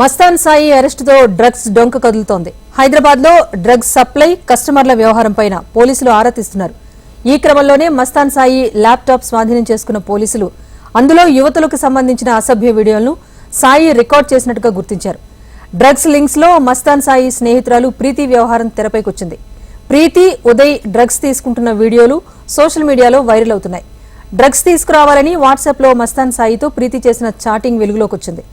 మస్తాన్ సాయి అరెస్టుతో డ్రగ్స్ డొంక కదులుతోంది. హైదరాబాద్లో డ్రగ్స్ సప్లై కస్టమర్ల వ్యవహారం పైన పోలీసులు ఆరా తీస్తున్నారు. ఈ క్రమంలోనే మస్తాన్ సాయి ల్యాప్టాప్ స్వాధీనం చేసుకున్న పోలీసులు అందులో యువతులకు సంబంధించిన అసభ్య వీడియోలను సాయి రికార్డ్ చేసినట్టుగా గుర్తించారు. డ్రగ్స్ లింక్స్లో మస్తాన్ సాయి స్నేహితురాలు ప్రీతి వ్యవహారం తెరపైకొచ్చింది ప్రీతి ఉదయ్ డ్రగ్స్ తీసుకుంటున్న వీడియోలు సోషల్ మీడియాలో వైరల్ అవుతున్నాయి. డ్రగ్స్ తీసుకురావాలని వాట్సాప్లో మస్తాన్ సాయితో ప్రీతి చేసిన చాటింగ్ వెలుగులోకి వచ్చింది.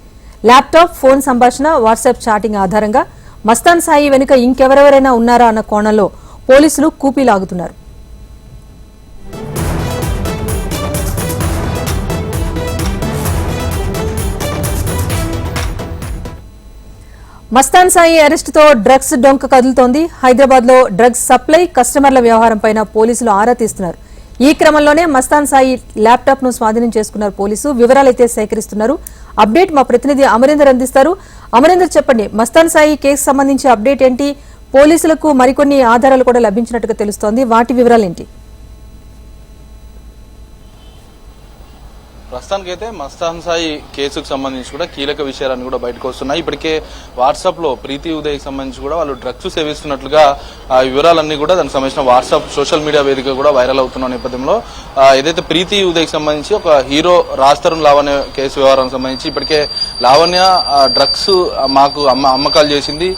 ల్యాప్టాప్ ఫోన్ సంభాషణ వాట్సాప్ చాటింగ్ ఆధారంగా మస్తాన్ సాయి వెనుక ఇంకెవరెవరైనా ఉన్నారా అన్న కోణంలో పోలీసులు కూపీ లాగుతున్నారు మస్తాన్ సాయి అరెస్టుతో డ్రగ్స్ డొంక కదులుతోంది. హైదరాబాద్లో డ్రగ్స్ సప్లై కస్టమర్ల వ్యవహారం పైన పోలీసులు ఆరా తీస్తున్నారు. ఈ క్రమంలోనే మస్తాన్ సాయి ల్యాప్టాప్ను స్వాధీనం చేసుకున్నారు పోలీసు. వివరాలైతే సేకరిస్తున్నారు. అప్డేట్ మా ప్రతినిధి అమరేందర్ అందిస్తారు. అమరేందర్ చెప్పండి మస్తాన్ సాయి కేసు సంబంధించి అప్డేట్ ఏంటి? పోలీసులకు మరికొన్ని ఆధారాలు కూడా లభించినట్టుగా తెలుస్తోంది. వాటి వివరాలు ప్రస్తుతానికైతే మస్తాన్ సాయి కేసుకు సంబంధించి కూడా కీలక విషయాలన్నీ కూడా బయటకు వస్తున్నాయి. ఇప్పటికే వాట్సాప్లో ప్రీతి ఉదయ్కి సంబంధించి కూడా వాళ్ళు డ్రగ్స్ సేవిస్తున్నట్లుగా ఆ వివరాలన్నీ కూడా దానికి సంబంధించిన వాట్సాప్ సోషల్ మీడియా వేదిక కూడా వైరల్ అవుతున్న నేపథ్యంలో ఏదైతే ప్రీతి ఉదయ్కి సంబంధించి ఒక హీరో రాస్తరం లావణ్య కేసు వ్యవహారానికి సంబంధించి ఇప్పటికే లావణ్య డ్రగ్స్ మాకు అమ్మ అమ్మకాలు చేసింది.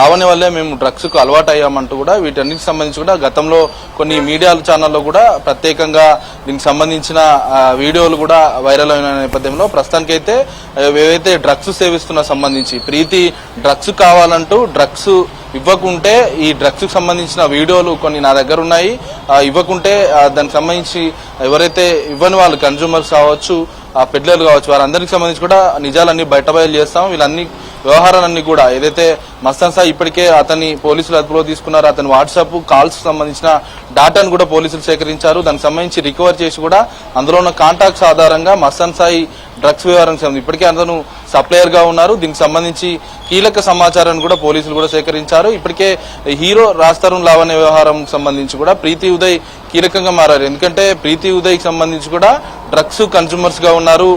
లావణ్య వల్లే మేము డ్రగ్స్కు అలవాటు అయ్యామంటూ కూడా వీటన్నిటికి సంబంధించి కూడా గతంలో కొన్ని మీడియా ఛానల్లో కూడా ప్రత్యేకంగా దీనికి సంబంధించిన వీడియోలు కూడా వైరల్ అయిన నేపథ్యంలో ప్రస్తుతానికైతే ఏవైతే డ్రగ్స్ సేవిస్తున్న సంబంధించి ప్రీతి డ్రగ్స్ కావాలంటూ డ్రగ్స్ ఇవ్వకుంటే ఈ డ్రగ్స్కు సంబంధించిన వీడియోలు కొన్ని నా దగ్గర ఉన్నాయి. ఇవ్వకుంటే దానికి సంబంధించి ఎవరైతే ఇవ్వని వాళ్ళు కన్జ్యూమర్స్ కావచ్చు ఆ పెడ్లర్లు కావచ్చు వారందరికి సంబంధించి కూడా నిజాలన్నీ బయటబయలు చేస్తాం. వీళ్ళన్ని వ్యవహారాలన్నీ కూడా ఏదైతే మస్తాన్ సాయి ఇప్పటికే అతన్ని పోలీసులు అదుపులో తీసుకున్నారు అతని వాట్సాప్ కాల్స్ సంబంధించిన డాటాను కూడా పోలీసులు సేకరించారు. దానికి సంబంధించి రికవర్ చేసి కూడా అందులో ఉన్న కాంటాక్ట్స్ ఆధారంగా మస్తాన్ సాయి డ్రగ్స్ వ్యవహారం సంబంధించి ఇప్పటికే అతను సప్లయర్గా ఉన్నారు. దీనికి సంబంధించి కీలక సమాచారాన్ని కూడా పోలీసులు కూడా సేకరించారు. ఇప్పటికే హీరో రాస్తరుణ్ లావణ్య వ్యవహారం సంబంధించి కూడా ప్రీతి ఉదయ్ కీలకంగా మారారు. ఎందుకంటే ప్రీతి ఉదయ్కి సంబంధించి కూడా డ్రగ్స్ కన్జ్యూమర్స్గా ఉన్నారు.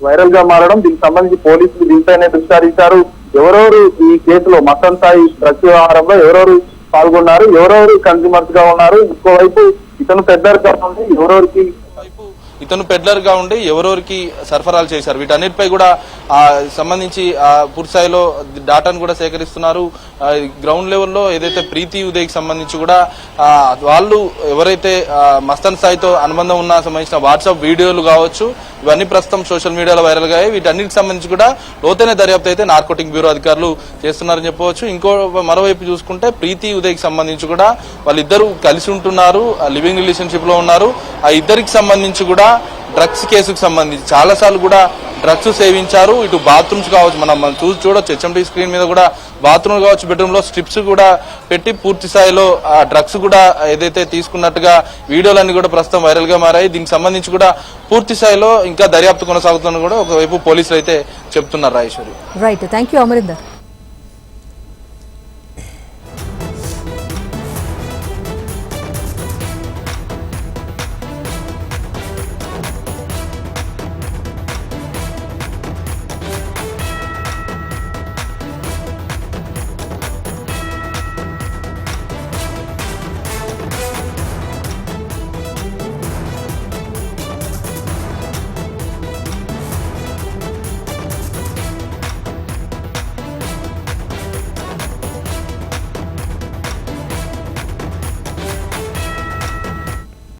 వైరల్గా మారడం దీనికి సంబంధించి పోలీసులు దీనిపైనే దృష్టి సారించారు ఎవరెవరు ఈ కేసులో మసన్ సాయి డ్రగ్స్ వ్యవహారంలో ఎవరెవరు పాల్గొన్నారు ఎవరెవరు కన్జ్యూమర్స్గా ఉన్నారు ఇంకోవైపు ఇతను పెద్ద ఉంది ఎవరెవరికి ఇతను పెడ్లర్గా ఉండి ఎవరెవరికి సరఫరాలు చేశారు? వీటన్నిటిపై కూడా ఆ, సంబంధించి ఆ, పూర్తి స్థాయిలో డాటాను కూడా సేకరిస్తున్నారు. గ్రౌండ్ లెవెల్లో ఏదైతే ప్రీతి ఉదయ్కి సంబంధించి కూడా వాళ్ళు ఎవరైతే మస్తన్ స్థాయితో అనుబంధం ఉన్నా సంబంధించిన వాట్సాప్ వీడియోలు కావచ్చు ఇవన్నీ ప్రస్తుతం సోషల్ మీడియాలో వైరల్గా వీటన్నిటికి సంబంధించి కూడా లోతైన దర్యాప్తు అయితే నార్కోటిక్ బ్యూరో అధికారులు చేస్తున్నారని చెప్పవచ్చు. ఇంకో మరోవైపు చూసుకుంటే ప్రీతి ఉదయ్కి సంబంధించి కూడా వాళ్ళిద్దరూ కలిసి ఉంటున్నారు. లివింగ్ రిలేషన్షిప్లో ఉన్నారు. ఆ ఇద్దరికి సంబంధించి కూడా డ్రగ్స్ కేసుకు సంబంధించి చాలా సార్లు కూడా డ్రగ్స్ సేవించారు. ఇటు బాత్రూమ్స్ కావచ్చు మనం మనం చూసి చూడొచ్చు. హెచ్ఎండి స్క్రీన్ మీద కూడా బాత్రూమ్ కావచ్చు బెడ్రూమ్లో స్ట్రిప్స్ కూడా పెట్టి పూర్తి స్థాయిలో ఆ డ్రగ్స్ కూడా ఏదైతే తీసుకున్నట్టుగా వీడియోలన్నీ కూడా ప్రస్తుతం వైరల్గా మారాయి. దీనికి సంబంధించి కూడా పూర్తి స్థాయిలో ఇంకా దర్యాప్తు కొనసాగుతున్న కూడా ఒకవైపు పోలీసులు అయితే చెప్తున్నారు Rajeshwari. Right thank you Amarinder